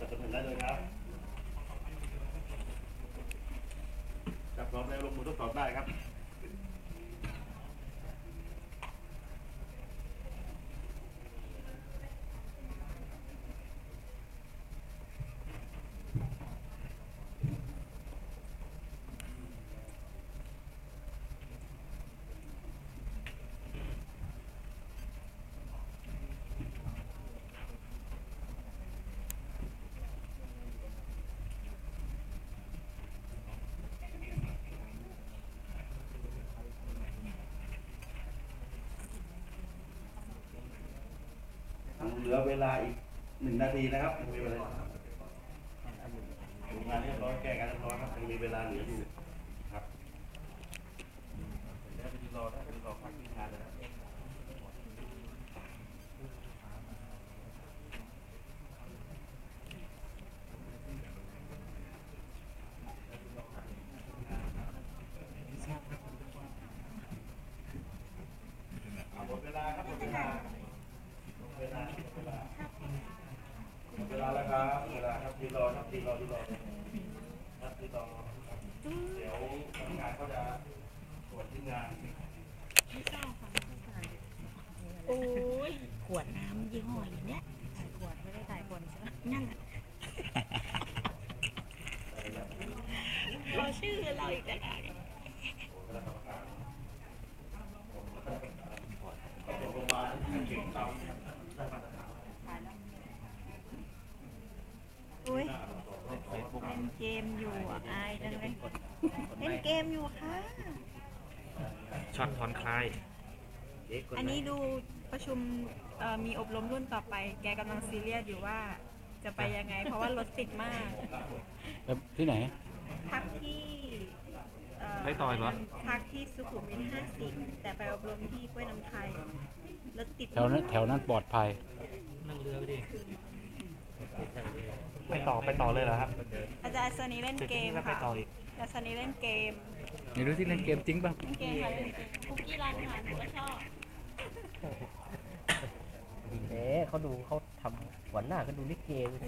จะเป็นได้เลยครับ จับพร้อมแล้วลงมือทดสอบได้ครับ เหลือเวลาอีกหนึ่งนาทีนะครับมีเวลาทำงานเรียบร้อยแก้งานเรียบร้อยครับยังมีเวลาเหลืออยู่ครับเดี๋ยวไปรอนะไปรอพักที่งานเลยนะ หมดเวลาครับหมดเวลาหมดเวลาหมดเวลาหมดเวลาแล้ว ครับเวลาครับทีรอครับทีรอทีรอครับทีรอเดี๋ยวพนักงานเขาจะตรวจที่งานโอ้ยขวดน้ำยี่ห้ออย่างเนี้ยถ่ายขวดไม่ได้ถ่ายคนใช่ไหมนั่นน่ะรอชื่อเราอีกแล้วนะกลงมาเก่งต่ำ อุ้ย เล่นเกมอยู่อะอายจังเลยเล่นเกมอยู่ค่ะ ช็อตผ่อนคลาย อันนี้ดูประชุมเอ่อมีอบรมรุ่นต่อไป แกกำลังซีเรียสอยู่ว่าจะไปยังไง เพราะว่ารถติดมากที่ไหน พักที่เไปต่อยเหรอ พักที่สุขุมวิท50แต่ไปอบรมที่กล้วยน้ำไทยรถติดแถวนั้นแถวนั้นปลอดภัย นั่งเรือไปดิ ไปต่อไปต่อเลยเหรอครับอาจารย์สนีเล่นเกมแล้วไปค่ะต่ออีกอาจารย์สนีเล่นเกมไม่รู้ที่เล่นเกมจริงป่ะเล่นเกมค่ะเล่นเกมคุกกี้รันค่ะหนูก็ชอบเอ๊เขาดูเขาทำวันหน้าก็ดูลิเกเลย